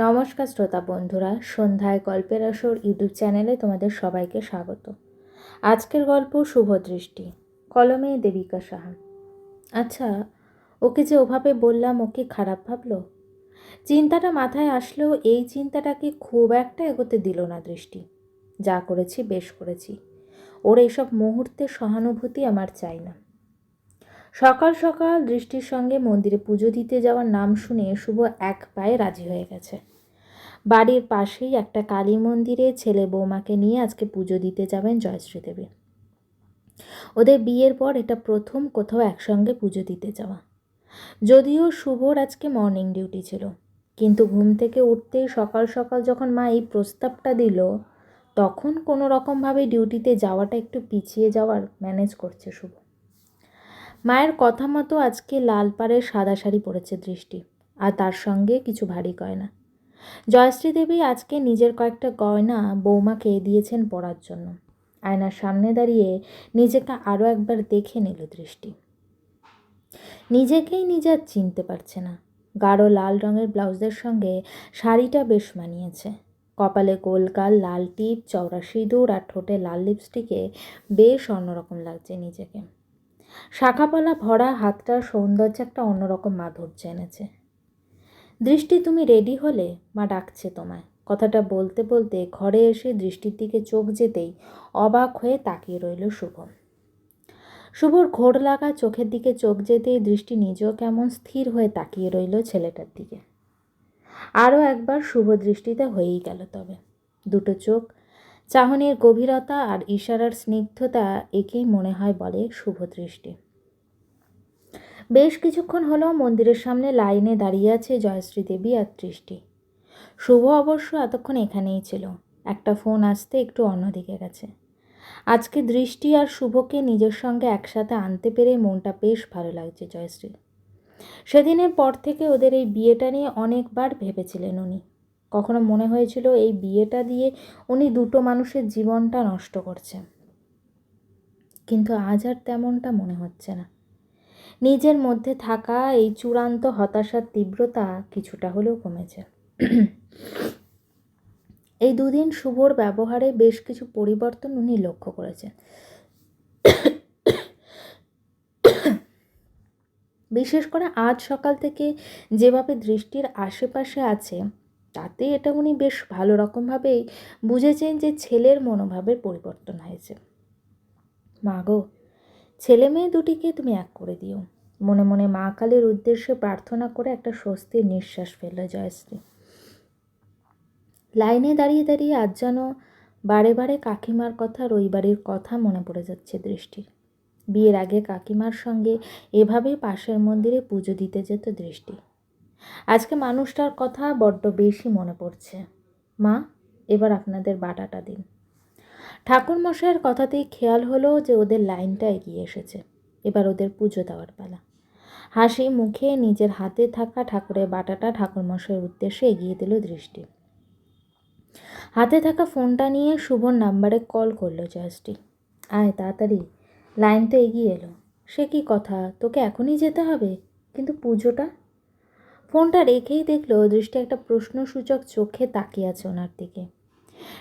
নমস্কার শ্রোতা বন্ধুরা, সন্ধ্যায় গল্পের আসর ইউটিউব চ্যানেলে তোমাদের সবাইকে স্বাগত। আজকের গল্প শুভ দৃষ্টি, কলমে দেবিকা সাহা। আচ্ছা ওকে যে ওভাবে বললাম ওকে খারাপ ভাবলো? চিন্তাটা মাথায় আসলেও এই চিন্তাটাকে খুব একটা এগোতে দিল না দৃষ্টি। যা করেছি, বেশ করেছি। ওর এইসব মুহূর্তে সহানুভূতি আমার চাই না। সকাল সকাল দৃষ্টির সঙ্গে মন্দিরে পুজো দিতে যাওয়ার নাম শুনে শুভ এক পায়ে রাজি হয়ে গেছে। বাড়ির পাশেই একটা কালী মন্দিরে ছেলে বৌমাকে নিয়ে আজকে পুজো দিতে যাবেন জয়শ্রী দেবী। ওদের বিয়ের পর এটা প্রথম কোথাও একসঙ্গে পুজো দিতে যাওয়া। যদিও শুভর আজকে মর্নিং ডিউটি ছিল, কিন্তু ঘুম থেকে উঠতেই সকাল সকাল যখন মা এই প্রস্তাবটা দিল, তখন কোনো রকমভাবে ডিউটিতে যাওয়াটা একটু পিছিয়ে যাওয়ার ম্যানেজ করছে শুভ। মায়ের কথা মতো আজকে লাল পাড়ের সাদা শাড়ি পরেছে দৃষ্টি, আর তার সঙ্গে কিছু ভারী গয়না। জয়শ্রী দেবী আজকে নিজের কয়েকটা গয়না বৌমাকে দিয়েছেন পরার জন্য। আয়নার সামনে দাঁড়িয়ে নিজেকে আরও একবার দেখে নিল দৃষ্টি। নিজেকেই নিজে আর চিনতে পারছে না। গাঢ় লাল রঙের ব্লাউজের সঙ্গে শাড়িটা বেশ মানিয়েছে। কপালে গোলকাল লাল টিপ, চওড়া সিঁদুর আর ঠোঁটে লাল লিপস্টিকে বেশ অন্যরকম লাগছে নিজেকে। শাখাপালা ভরা হাতটার সৌন্দর্য একটা অন্যরকম মাধুর্য এনেছে। দৃষ্টি তুমি রেডি হলে মা ডাকছে তোমায়। কথাটা বলতে বলতে ঘরে এসে দৃষ্টির দিকে চোখ যেতেই অবাক হয়ে তাকিয়ে রইল শুভ শুভর ঘোর লাগা চোখের দিকে চোখ যেতেই দৃষ্টি নিজেও কেমন স্থির হয়ে তাকিয়ে রইল ছেলেটার দিকে। আরও একবার শুভ দৃষ্টিতে হয়েই গেল তবে। দুটো চোখ চাহনির গভীরতা আর ইশারার স্নিগ্ধতা একেই মনে হয় বলে শুভ দৃষ্টি বেশ কিছুক্ষণ হলো মন্দিরের সামনে লাইনে দাঁড়িয়ে আছে জয়শ্রী দেবী আর দৃষ্টি শুভ অবশ্য এতক্ষণ এখানেই ছিল। একটা ফোন আসতে একটু অন্যদিকে গেছে। আজকে দৃষ্টি আর শুভকে নিজের সঙ্গে একসাথে আনতে পেরে মনটা বেশ ভালো লাগছে জয়শ্রী সেদিনের পর থেকে ওদের এই বিয়েটা নিয়ে অনেকবার ভেবেছিলেন উনি। কখনো মনে হয়েছিল এই বিয়েটা দিয়ে উনি দুটো মানুষের জীবনটা নষ্ট করছে। কিন্তু আজ আর তেমনটা মনে হচ্ছে না। নিজের মধ্যে থাকা এই চূড়ান্ত হতাশার তীব্রতা কিছুটা হলেও কমেছে। এই দুদিন শুভর ব্যবহারে বেশ কিছু পরিবর্তন উনি লক্ষ্য করেছেন। বিশেষ করে আজ সকাল থেকে যেভাবে দৃষ্টির আশেপাশে আছে তাতে এটা উনি বেশ ভালো রকমভাবেই বুঝেছেন যে ছেলের মনোভাবের পরিবর্তন হয়েছে। মা গো, ছেলে মেয়ে দুটিকে তুমি এক করে দিও। মনে মনে মা কালীর উদ্দেশ্যে প্রার্থনা করে একটা স্বস্তির নিঃশ্বাস ফেলল জয়শ্রী। লাইনে দাঁড়িয়ে দাঁড়িয়ে আজ যেন বারে বারে কাকিমার কথা, রবিবারের কথা মনে পড়ে যাচ্ছে দৃষ্টির। বিয়ের আগে কাকিমার সঙ্গে এভাবেই পাশের মন্দিরে পুজো দিতে যেত দৃষ্টি। আজকে মানুষটার কথা বড্ড বেশি মনে পড়ছে। মা, এবার আপনাদের বাটাটা দিন। ঠাকুর মশাইয়ের কথাতেই খেয়াল হলো যে ওদের লাইনটা এগিয়ে এসেছে। এবার ওদের পুজো দেওয়ার পালা। হাসি মুখে নিজের হাতে থাকা ঠাকুরের বাটাটা ঠাকুরমশাইয়ের উদ্দেশ্যে এগিয়ে দিল দৃষ্টি। হাতে থাকা ফোনটা নিয়ে শুভর নাম্বারে কল করল জয়শ্রী। আয়, তাড়াতাড়ি লাইন তো এগিয়ে এলো। সে কি কথা? তোকে এখনই যেতে হবে? কিন্তু পুজোটা ফোনটা রেখেই দেখল দৃষ্টি একটা প্রশ্নসূচক চোখে তাকিয়ে আছে ওনার দিকে।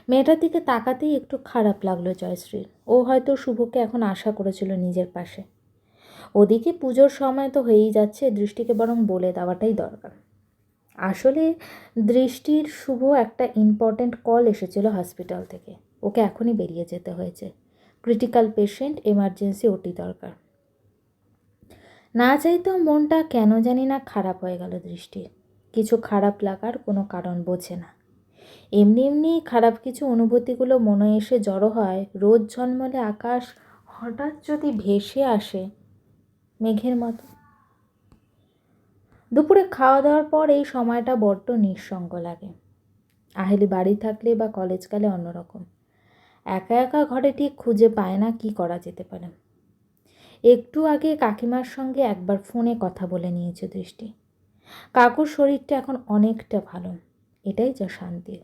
মেয়েটার দিকে তাকাতেই একটু খারাপ লাগল জয়শ্রীর ও হয়তো শুভকে এখন আশা করেছিল নিজের পাশে। ওদিকে পুজোর সময় তো হয়েই যাচ্ছে, দৃষ্টিকে বরং বলে দেওয়াটাই দরকার। আসলে দৃষ্টির শুভ একটা ইম্পর্ট্যান্ট কল এসেছিল হসপিটাল থেকে। ওকে এখনই বেরিয়ে যেতে হয়েছে। ক্রিটিক্যাল পেশেন্ট এমার্জেন্সি ওটি দরকার। না চাইতেও মনটা কেন জানি না খারাপ হয়ে গেল দৃষ্টির। কিছু খারাপ লাগার কোনো কারণ বোঝে না। এমনি এমনি খারাপ কিছু অনুভূতিগুলো মনে এসে জড়ো হয় রোদ ঝলমলে আকাশ হঠাৎ যদি ভেসে আসে মেঘের মতো। দুপুরে খাওয়া দাওয়ার পর এই সময়টা বড্ড নিঃসঙ্গ লাগে। আহেলি বাড়ি থাকলে বা কলেজ গেলে অন্যরকম। একা একা ঘরে ঠিক খুঁজে পায় না কি করা যেতে পারে। একটু আগে কাকিমার সঙ্গে একবার ফোনে কথা বলে নিয়েছে দৃষ্টি। কাকুর শরীরটা এখন অনেকটা ভালো, এটাই যা শান্তির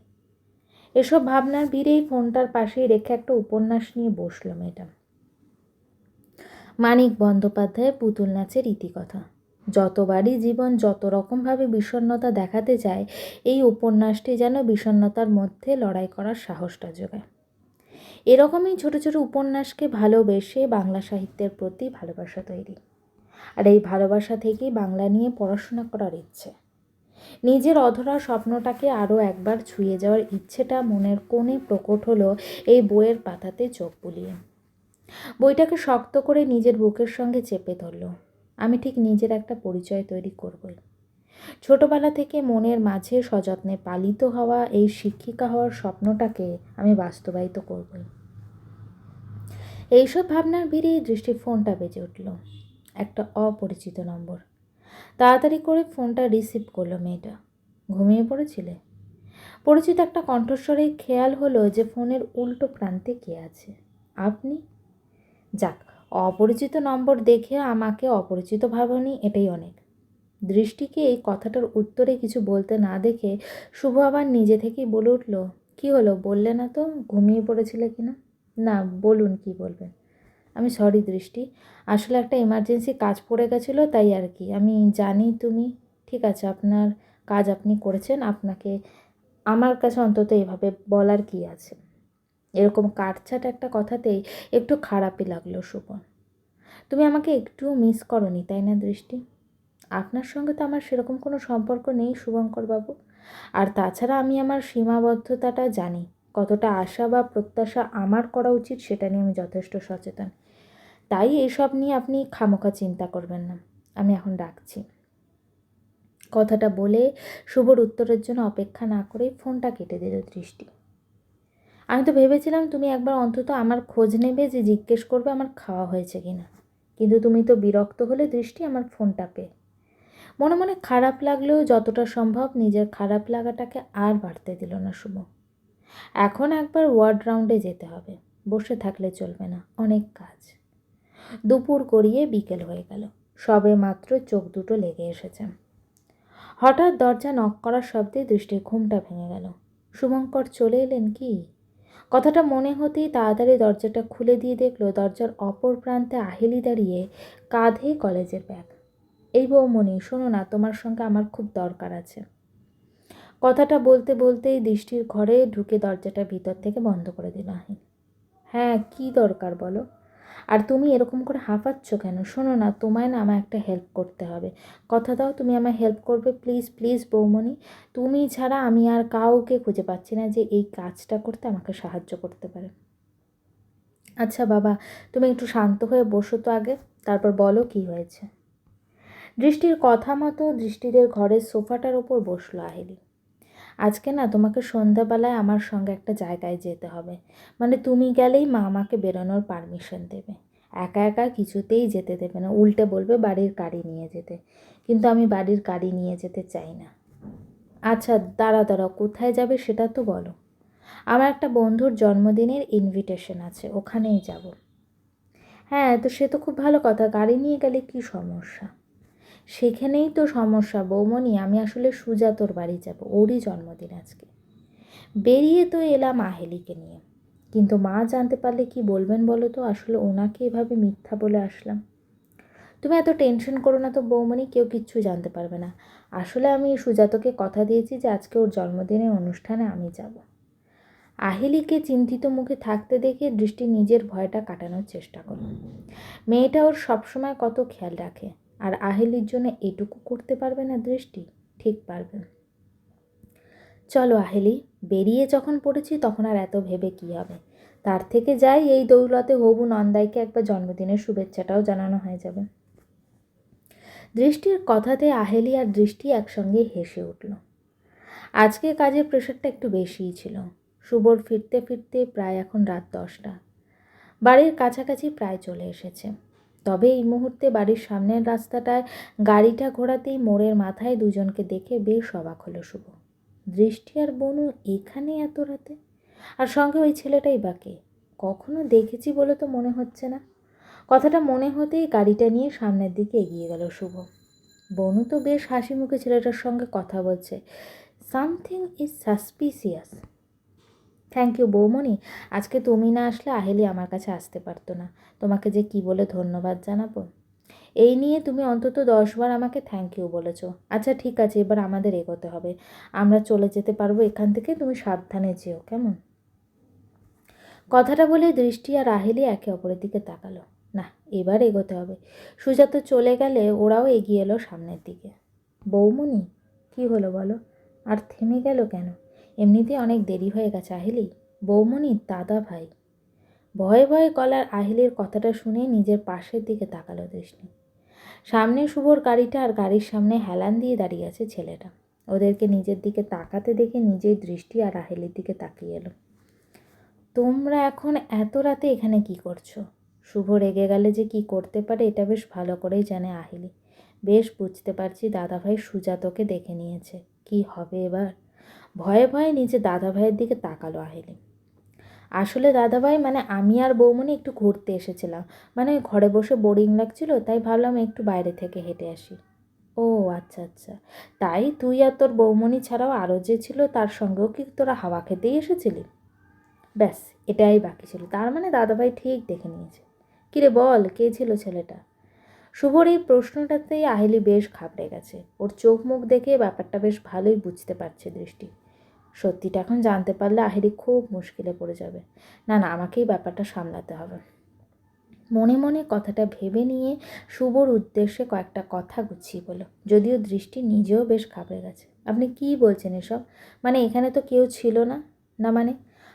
এসব ভাবনার ভিড়েই ফোনটার পাশেই রেখে একটা উপন্যাস নিয়ে বসল মেয়েটা। মানিক বন্দ্যোপাধ্যায়ের পুতুল নাচের ইতিকথা। যতবারই জীবন যত রকমভাবে বিষণ্ণতা দেখাতে চায়, এই উপন্যাসটি যেন বিষণ্ণতার মধ্যে লড়াই করার সাহসটা যোগায় এরকমই ছোট ছোট উপন্যাসকে ভালোবেসে বাংলা সাহিত্যের প্রতি ভালোবাসা তৈরি। আর এই ভালোবাসা থেকেই বাংলা নিয়ে পড়াশোনা করার ইচ্ছে। নিজের অধরা স্বপ্নটাকে আরও একবার ছুঁয়ে যাওয়ার ইচ্ছেটা মনের কোণে প্রকট হলো এই বইয়ের পাতাতে চোখ বুলিয়ে। বইটাকে শক্ত করে নিজের বুকের সঙ্গে চেপে ধরল। আমি ঠিক নিজের একটা পরিচয় তৈরি করবই। ছোটবেলা থেকে মনের মাঝে সযত্নে পালিত হওয়া এই শিক্ষিকা হওয়ার স্বপ্নটাকে আমি বাস্তবায়িত করবই। এইসব ভাবনার ভিড়েই দৃষ্টির ফোনটা বেজে উঠল। একটা অপরিচিত নম্বর। তাড়াতাড়ি করে ফোনটা রিসিভ করল মেয়েটা। ঘুমিয়ে পড়েছিলে? পরিচিত একটা কণ্ঠস্বরে খেয়াল হলো যে ফোনের উল্টো প্রান্তে কে আছে। আপনি? যাক, অপরিচিত নম্বর দেখে আমাকে অপরিচিত ভাবনি এটাই অনেক। দৃষ্টিকে এই কথাটার উত্তরে কিছু বলতে না দেখে শুভ আবার নিজে থেকেই বলে উঠল, কী হলো? বললে না তো? ঘুমিয়ে পড়েছিলে কি না না বলুন কি বলবেন? আমি সরি দৃষ্টি। আসলে একটা এমার্জেন্সি কাজ পড়ে গেছিল, তাই আর কি। আমি জানি তুমি, ঠিক আছে, আপনার কাজ আপনি করেছেন, আপনাকে, আমার কাছে অন্তত এভাবে বলার কি আছে? এরকম কাটছাট একটা কথাতেই একটু খারাপই লাগল সুপন তুমি আমাকে একটুও মিস করনি, তাই না, দৃষ্টি? আপনার সঙ্গে তো আমার সেরকম কোনো সম্পর্ক নেই শুভঙ্করবাবু আর তাছাড়া আমি আমার সীমাবদ্ধতাটা জানি। কতটা আশা বা প্রত্যাশা আমার করা উচিত সেটা নিয়ে আমি যথেষ্ট সচেতন। তাই এসব নিয়ে আপনি খামোখা চিন্তা করবেন না। আমি এখন ডাকছি। কথাটা বলে শুভর উত্তরের জন্য অপেক্ষা না করেই ফোনটা কেটে দিল দৃষ্টি। আমি তো ভেবেছিলাম তুমি একবার অন্তত আমার খোঁজ নেবে যে জিজ্ঞেস করবে আমার খাওয়া হয়েছে কি না কিন্তু তুমি তো বিরক্ত হলে দৃষ্টি আমার ফোনটা পেয়ে। মনে মনে খারাপ লাগলেও যতটা সম্ভব নিজের খারাপ লাগাটাকে আর বাড়তে দিল না শুভ এখন একবার ওয়ার্ড রাউন্ডে যেতে হবে। বসে থাকলে চলবে না। অনেক কাজ। দুপুর গড়িয়ে বিকেল হয়ে গেল। সবে মাত্র চোখ দুটো লেগে এসেছে। হঠাৎ দরজা নক করার শব্দে দৃষ্টির ঘুমটা ভেঙে গেল। শুভঙ্কর চলে এলেন কি? কথাটা মনে হতেই তাড়াতাড়ি দরজাটা খুলে দিয়ে দেখল দরজার অপর প্রান্তে আহেলি দাঁড়িয়ে কাঁধে কলেজের ব্যাগ। এই বৌমণি, শোনো না, তোমার সঙ্গে আমার খুব দরকার আছে। কথাটা বলতে বলতেই দৃষ্টির ঘরে ঢুকে দরজাটা ভিতর থেকে বন্ধ করে দিল আহিল হ্যাঁ কি দরকার বলো? আর তুমি এরকম করে হাঁপাচ্ছ কেন? শোনো না, তোমায় না আমার একটা হেল্প করতে হবে। কথা দাও, তুমি আমায় হেল্প করবে প্লিজ প্লিজ বৌমণি। তুমি ছাড়া আমি আর কাউকে খুঁজে পাচ্ছি না যে এই কাজটা করতে আমাকে সাহায্য করতে পারে। আচ্ছা বাবা, তুমি একটু শান্ত হয়ে বসো তো আগে, তারপর বলো কি হয়েছে। দৃষ্টির কথা মতো দৃষ্টিদের ঘরের সোফাটার ওপর বসল আহেলি। আজকে না তোমাকে সন্ধ্যাবেলায় আমার সঙ্গে একটা জায়গায় যেতে হবে। মানে তুমি গেলেই মা আমাকে বেরোনোর পারমিশন দেবে। একা একা কিছুতেই যেতে দেবে না। উল্টে বলবে বাড়ির গাড়ি নিয়ে যেতে। কিন্তু আমি বাড়ির গাড়ি নিয়ে যেতে চাই না। আচ্ছা দাঁড়া দাঁড়া কোথায় যাবে সেটা তো বলো। আমার একটা বন্ধুর জন্মদিনের ইনভিটেশন আছে, ওখানেই যাব। হ্যাঁ তো সে তো খুব ভালো কথা। গাড়ি নিয়ে গেলে কি সমস্যা? সেখানেই তো সমস্যা বৌমনি আমি আসলে সুজাতর বাড়ি যাব, ওরই জন্মদিন আজকে। বেরিয়ে তো এলাম আহেলিকে নিয়ে। কিন্তু মা জানতে পারলে কি বলবেন বলো তো, আসলে ওনাকে এভাবে মিথ্যা বলে আসলাম। তুমি এত টেনশন করো না তো বৌমনি কেউ কিচ্ছু জানতে পারবে না। আসলে আমি সুজাতকে কথা দিয়েছি যে আজকে ওর জন্মদিনের অনুষ্ঠানে আমি যাব। আহিলিকে চিন্তিত মুখে থাকতে দেখে দৃষ্টি নিজের ভয়টা কাটানোর চেষ্টা করল। মেয়েটা ওর সবসময় কত খেয়াল রাখে। আর আহেলির জন্য এটুকু করতে পারবে না দৃষ্টি? ঠিক পারবে। চলো আহেলি, বেরিয়ে যখন পড়েছি তখন আর এত ভেবে কী হবে? তার থেকে যাই এই দৌলতে হবু নন্দাইকে একবার জন্মদিনের শুভেচ্ছাটাও জানানো হয়ে যাবে। দৃষ্টির কথাতে আহেলি আর দৃষ্টি একসঙ্গে হেসে উঠল। আজকে কাজের প্রেশারটা একটু বেশিই ছিল। শুভর ফিরতে ফিরতে প্রায় এখন রাত দশটা। বাড়ির কাছাকাছি প্রায় চলে এসেছে। তবে এই মুহূর্তে বাড়ির সামনের রাস্তাটায় গাড়িটা ঘোরাতেই মোড়ের মাথায় দুজনকে দেখে বেশ অবাক হলো শুভ। দৃষ্টি আর বনু এখানে এত রাতে? আর সঙ্গে ওই ছেলেটাই বাকি কখনো দেখেছি বলে তো মনে হচ্ছে না। কথাটা মনে হতেই গাড়িটা নিয়ে সামনের দিকে এগিয়ে গেল শুভ। বনু তো বেশ হাসি মুখে ছেলেটার সঙ্গে কথা বলছে। Something is suspicious. Thank you বৌমণি। আজকে তুমি না আসলে আহেলি আমার কাছে আসতে পারতো না। তোমাকে যে কি বলে ধন্যবাদ জানাব? এই নিয়ে তুমি অন্তত দশবার আমাকে থ্যাংক ইউ বলেছ। আচ্ছা ঠিক আছে, এবার আমাদের এগোতে হবে। আমরা চলে যেতে পারব এখান থেকে, তুমি সাবধানে যেও, কেমন? কথাটা বলে দৃষ্টি আর রাহেলি একে অপরের দিকে তাকালো। না, এবার এগোতে হবে। সুজাত চলে গেলে ওরাও এগিয়ে এলো সামনের দিকে। বৌমনি কি হলো বলো? আর থেমে গেল কেন? এমনিতেই অনেক দেরি হয়ে গেছে, আহিলি। বৌমনির দাদা ভাই। ভয়ে ভয়ে গলার আহিলের কথাটা শুনে নিজের পাশের দিকে তাকালো দৃষ্টি। সামনে শুভর গাড়িটা আর গাড়ির সামনে হেলান দিয়ে দাঁড়িয়ে আছে ছেলেটা। ওদেরকে নিজের দিকে তাকাতে দেখে নিজেই দৃষ্টি আর আহিলের দিকে তাকিয়ে এলো। তোমরা এখন এত রাতে এখানে কি করছ? শুভ রেগে গেলে যে কি করতে পারে, এটা বেশ ভালো করেই জানে আহিলি। বেশ, বুঝতে পারছি দাদাভাই সুজাতকে দেখে নিয়েছে। কি হবে এবার? ভয়ে ভয়ে নিচে দাদাভাইয়ের দিকে তাকালো আহিলি। আসলে দাদাভাই মানে আমি আর বৌমনি একটু ঘুরতে এসেছিলাম। মানে ঘরে বসে বোরিং লাগছিল, তাই ভাবলাম একটু বাইরে থেকে হেঁটে আসি। ও আচ্ছা আচ্ছা। তাই তুই আর তোর বৌমনি ছাড়াও আরও যে ছিল তার সঙ্গেও কি তোরা হাওয়া খেতেই এসেছিলি? ব্যাস, এটাই বাকি ছিল। তার মানে দাদাভাই ঠিক দেখে নিয়েছে। কিরে বল, কে ছিল ছেলেটা? শুভর এই প্রশ্নটাতেই আহিলি বেশ ঘাবড়ে গেছে। ওর চোখ মুখ দেখে ব্যাপারটা বেশ ভালোই বুঝতে পারছে দৃষ্টি। সত্যিটা এখন জানতে পারলে আহিরি খুব মুশকিলে পড়ে যাবে। না না, আমাকেই ব্যাপারটা সামলাতে হবে। মনে মনে কথাটা ভেবে নিয়ে শুভর উদ্দেশ্যে কয়েকটা কথা গুছিয়ে বলো যদিও দৃষ্টি নিজেও বেশ ঘাবড়ে গেছে। আপনি কি বলছেন এসব? মানে এখানে তো কেউ ছিল না? না মানে?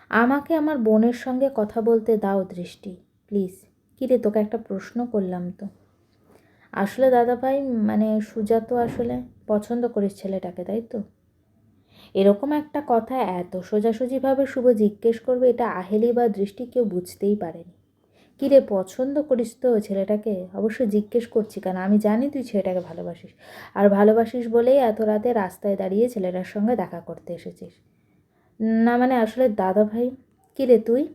আমাকে আমার বোনের সঙ্গে কথা বলতে দাও দৃষ্টি, প্লিজ। কিরে তোকে একটা প্রশ্ন করলাম তো। আসলে দাদাভাই মানে সুজাত আসলে পছন্দ করিস ছেলেটাকে, তাই তো? এরকম একটা কথা এত সোজাসুজিভাবে শুভ জিজ্ঞেস করবে এটা আহেলি বা দৃষ্টি কেউ বুঝতেই পারেনি। কিরে, পছন্দ করিস তো ছেলেটাকে? অবশ্যই জিজ্ঞেস করছি কারণ আমি জানি তুই ছেলেটাকে ভালোবাসিস। আর ভালোবাসিস বলেই এত রাতে রাস্তায় দাঁড়িয়ে ছেলেটার সঙ্গে দেখা করতে এসেছিস। না মানে আসলে দাদা ভাই কিরে তুই?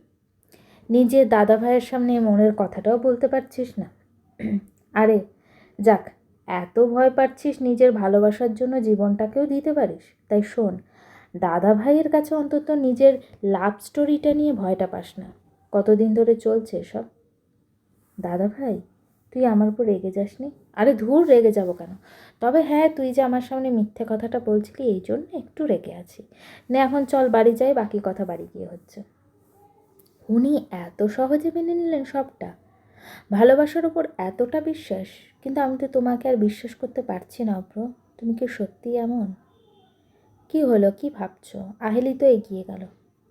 নিজে দাদা ভাইয়ের সামনে মনের কথাটাও বলতে পারছিস না? আরে, যাক এত ভয় পাচ্ছিস নিজের ভালোবাসার জন্য জীবনটাকেও দিতে পারিস? তাই শোন দাদা ভাইয়ের কাছে অন্তত নিজের লাভ স্টোরিটা নিয়ে ভয়টা পাস না। কতদিন ধরে চলছে সব দাদা ভাই তুই আমার উপর রেগে যাসনি? আরে ধুর, রেগে যাব কেন? তবে হ্যাঁ তুই যে আমার সামনে মিথ্যে কথাটা বলছিলি, এই জন্য একটু রেগে আছি। নে, এখন চল বাড়ি যাই, বাকি কথা বাড়ি গিয়ে হচ্ছে। উনি এত সহজে মেনে নিলেন সবটা? ভালোবাসার ওপর এতটা বিশ্বাস? কিন্তু আমি তো তোমাকে আর বিশ্বাস করতে পারছি না অপ্র তুমি কি সত্যি এমন? কি হলো, কি ভাবছ? আহেলি তো এগিয়ে গেল।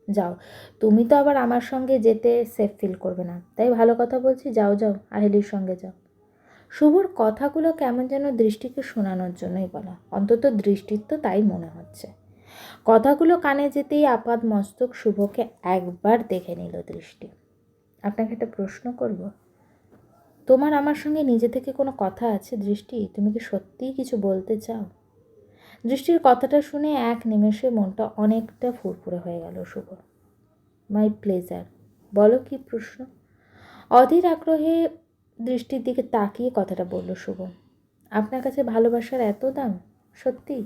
যাও, তুমি তো আবার আমার সঙ্গে যেতে সেফ ফিল করবে না। তাই ভালো কথা বলছি, যাও যাও, আহেলির সঙ্গে যাও। শুভর কথাগুলো কেমন যেন দৃষ্টিকে শোনানোর জন্যই বলা। অন্তত দৃষ্টির তো তাই মনে হচ্ছে। কথাগুলো কানে যেতেই আপাদ মস্তক শুভকে একবার দেখে নিল দৃষ্টি। আপনাকে একটা প্রশ্ন করব? তোমার আমার সঙ্গে নিজে থেকে কোনো কথা আছে, দৃষ্টি? তুমি কি সত্যিই কিছু বলতে চাও? দৃষ্টির কথাটা শুনে এক নিমেষে মনটা অনেকটা ফুরফুরে হয়ে গেল, শুভ। মাই প্লেজার বলো কি প্রশ্ন? অধীর আগ্রহে দৃষ্টির দিকে তাকিয়ে কথাটা বলল, শুভ। আপনার কাছে ভালোবাসার এত দাম? সত্যি?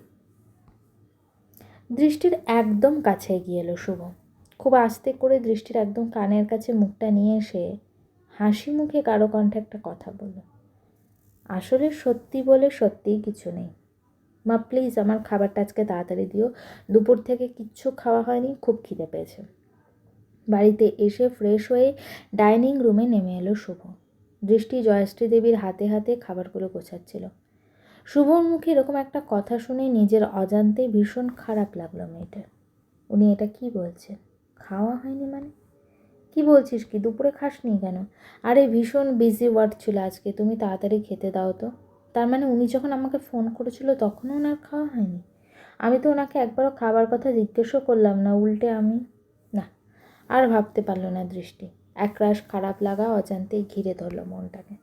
দৃষ্টির একদম কাছে এগিয়ে এলো, শুভ। খুব আস্তে করে দৃষ্টির একদম কানের কাছে মুখটা নিয়ে এসে হাসি মুখে কারও কণ্ঠে একটা কথা বলল, আসলে সত্যি বলে সত্যিই কিছু নেই। মা প্লিজ আমার খাবারটা আজকে তাড়াতাড়ি দিও। দুপুর থেকে কিচ্ছু খাওয়া হয়নি, খুব খিদে পেয়েছে। বাড়িতে এসে ফ্রেশ হয়ে ডাইনিং রুমে নেমে এলো শুভ। দৃষ্টি জয়শ্রী দেবীর হাতে হাতে খাবারগুলো গোছাচ্ছিল। শুভর মুখে এরকম একটা কথা শুনে নিজের অজান্তে ভীষণ খারাপ লাগল মেয়েটার। উনি এটা কি বলছেন? খাওয়া হয়নি মানে? কি বলছিস কি? দুপুরে খাসনি কেন? আরে ভীষণ বিজি ওয়ার্ড ছিল আজকে। তুমি তাড়াতাড়ি খেতে দাও তো। তার মানে উনি যখন আমাকে ফোন করেছিল তখনও ওনার খাওয়া হয়নি? আমি তো ওনাকে একবারও খাবার কথা জিজ্ঞেসও করলাম না, উল্টে আমি না, আর ভাবতে পারল না দৃষ্টি। একরাশ খারাপ লাগা অজান্তেই ঘিরে ধরলো মনটাকে।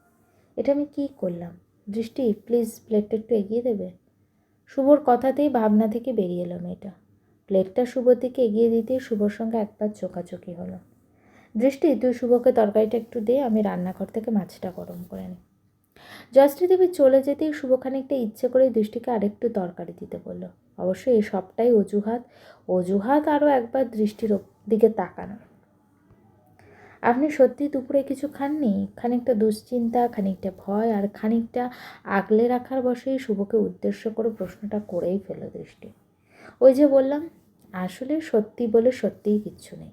এটা আমি কী করলাম? দৃষ্টি প্লিজ প্লেটটা একটু এগিয়ে দেবে? শুভর কথাতেই ভাবনা থেকে বেরিয়ে এলো মেয়েটা। প্লেটটা শুভর দিকে এগিয়ে দিতেই শুভর সঙ্গে একবার চোখাচোখি হলো। দৃষ্টি, তুই শুভকে তরকারিটা একটু দে, আমি রান্নাঘর থেকে মাছটা গরম করে নিই জয়শ্রী দেবী চলে যেতেই শুভ খানিকটা ইচ্ছে করে দৃষ্টিকে আরেকটু তরকারি দিতে বলল। অবশ্যই এই সবটাই অজুহাত অজুহাত আরও একবার দৃষ্টির দিকে তাকানোর আপনি সত্যি দুপুরে কিছু খাননি? খানিকটা দুশ্চিন্তা, খানিকটা ভয়, আর খানিকটা আগলে রাখার বসেই শুভকে উদ্দেশ্য করে প্রশ্নটা করেই ফেল দৃষ্টি। ওই যে বললাম, আসলে সত্যি বলে সত্যিই কিচ্ছু নেই।